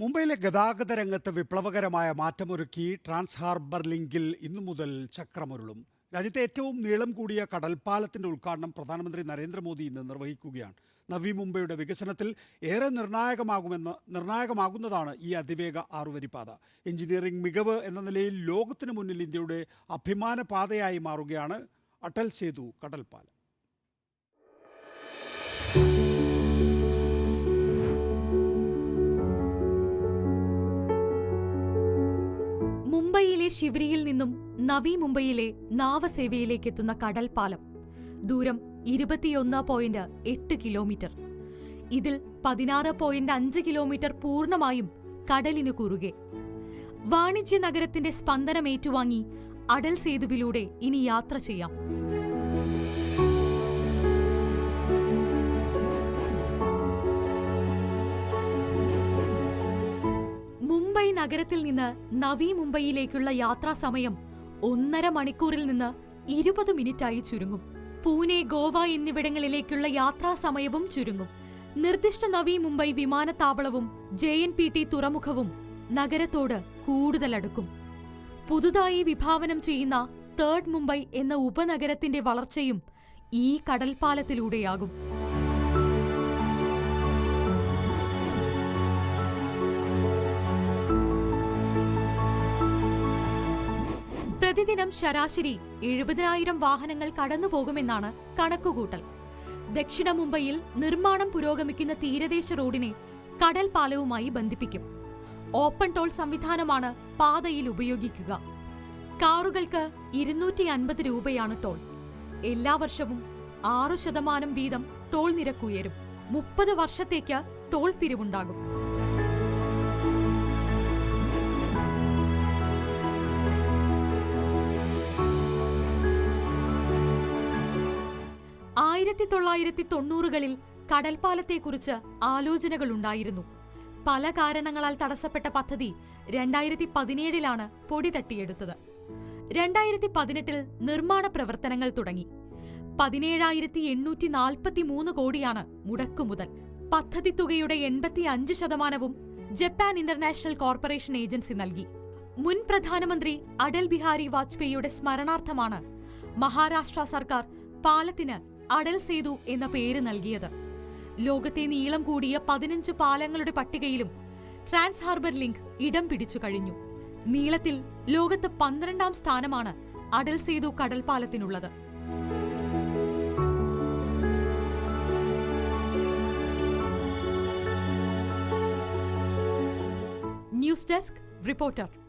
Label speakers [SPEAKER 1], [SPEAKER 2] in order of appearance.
[SPEAKER 1] മുംബൈയിലെ ഗതാഗത രംഗത്ത് വിപ്ലവകരമായ മാറ്റമൊരുക്കി ട്രാൻസ് ഹാർബർ ലിങ്കിൽ ഇന്നു മുതൽ ചക്രമുരുളും. രാജ്യത്തെ ഏറ്റവും നീളം കൂടിയ കടൽപ്പാലത്തിന്റെ ഉദ്ഘാടനം പ്രധാനമന്ത്രി നരേന്ദ്രമോദി ഇന്ന് നിർവഹിക്കുകയാണ്. നവി മുംബൈയുടെ വികസനത്തിൽ ഏറെ നിർണായകമാകുമെന്ന് നിർണായകമാകുന്നതാണ് ഈ അതിവേഗ ആറുവരിപ്പാത. എഞ്ചിനീയറിംഗ് മികവ് എന്ന നിലയിൽ ലോകത്തിനു മുന്നിൽ ഇന്ത്യയുടെ അഭിമാന പാതയായി മാറുകയാണ് അടൽ സേതു കടൽപ്പാലം.
[SPEAKER 2] മുംബൈയിലെ ശിവരിയിൽ നിന്നും നവി മുംബൈയിലെ നാവസേവയിലേക്ക് എത്തുന്ന കടൽപ്പാലം. ദൂരം ഇരുപത്തിയൊന്ന് പോയിന്റ് എട്ട് കിലോമീറ്റർ. ഇതിൽ പതിനാറ് പോയിന്റ് അഞ്ച് കിലോമീറ്റർ പൂർണമായും കടലിനു കുറുകെ. വാണിജ്യ നഗരത്തിന്റെ സ്പന്ദനം ഏറ്റുവാങ്ങി അടൽ സേതുവിലൂടെ ഇനി യാത്ര ചെയ്യാം. നഗരത്തിൽ നിന്ന് നവി മുംബൈയിലേക്കുള്ള യാത്രാ സമയം ഒന്നര മണിക്കൂറിൽ നിന്ന് ഇരുപത് മിനിറ്റായി ചുരുങ്ങും. പൂനെ ഗോവ എന്നിവിടങ്ങളിലേക്കുള്ള യാത്രാ സമയവും ചുരുങ്ങും. നിർദ്ദിഷ്ട നവി മുംബൈ വിമാനത്താവളവും ജെ എൻ പി ടി തുറമുഖവും നഗരത്തോട് കൂടുതലടുക്കും പുതുതായി വിഭാവനം ചെയ്യുന്ന തേർഡ് മുംബൈ എന്ന ഉപനഗരത്തിന്റെ വളർച്ചയും ഈ കടൽപ്പാലത്തിലൂടെയാകും. പ്രതിദിനം ശരാശരി എഴുപതിനായിരം വാഹനങ്ങൾ കടന്നുപോകുമെന്നാണ് കണക്കുകൂട്ടൽ. ദക്ഷിണ മുംബൈയിൽ നിർമ്മാണം പുരോഗമിക്കുന്ന തീരദേശ റോഡിനെ കടൽ പാലവുമായി ബന്ധിപ്പിക്കും. ഓപ്പൺ ടോൾ സംവിധാനമാണ് പാതയിൽ ഉപയോഗിക്കുക. കാറുകൾക്ക് ഇരുന്നൂറ്റി അൻപത് രൂപയാണ് ടോൾ. എല്ലാ വർഷവും ആറു ശതമാനം വീതം ടോൾ നിരക്ക് ഉയരും. മുപ്പത് വർഷത്തേക്ക് ടോൾ പിരിവുണ്ടാകും. ആയിരത്തി തൊള്ളായിരത്തി തൊണ്ണൂറുകളിൽ കടൽപ്പാലത്തെക്കുറിച്ച് ആലോചനകളുണ്ടായിരുന്നു. പല കാരണങ്ങളാൽ തടസ്സപ്പെട്ട പദ്ധതി രണ്ടായിരത്തി പതിനേഴിലാണ് പൊടി തട്ടിയെടുത്തത്. രണ്ടായിരത്തി പതിനെട്ടിൽ നിർമ്മാണ പ്രവർത്തനങ്ങൾ തുടങ്ങി. പതിനേഴായിരത്തി എണ്ണൂറ്റി നാൽപ്പത്തി മൂന്ന് കോടിയാണ് മുടക്കുമുതൽ. പദ്ധതി തുകയുടെ എൺപത്തി അഞ്ച് ശതമാനവും ജപ്പാൻ ഇന്റർനാഷണൽ കോർപ്പറേഷൻ ഏജൻസി നൽകി. മുൻ പ്രധാനമന്ത്രി അടൽ ബിഹാരി വാജ്പേയിയുടെ സ്മരണാർത്ഥമാണ് മഹാരാഷ്ട്ര സർക്കാർ പാലത്തിന് അടൽ സേതു എന്ന പേര് നൽകിയത്. ലോകത്തെ നീളം കൂടിയ പതിനഞ്ച് പാലങ്ങളുടെ പട്ടികയിലും ട്രാൻസ് ഹാർബർ ലിങ്ക് ഇടം പിടിച്ചു കഴിഞ്ഞു. നീളത്തിൽ ലോകത്ത് പന്ത്രണ്ടാം സ്ഥാനമാണ് Atal Setu കടൽപ്പാലത്തിനുള്ളത്. News desk reporter.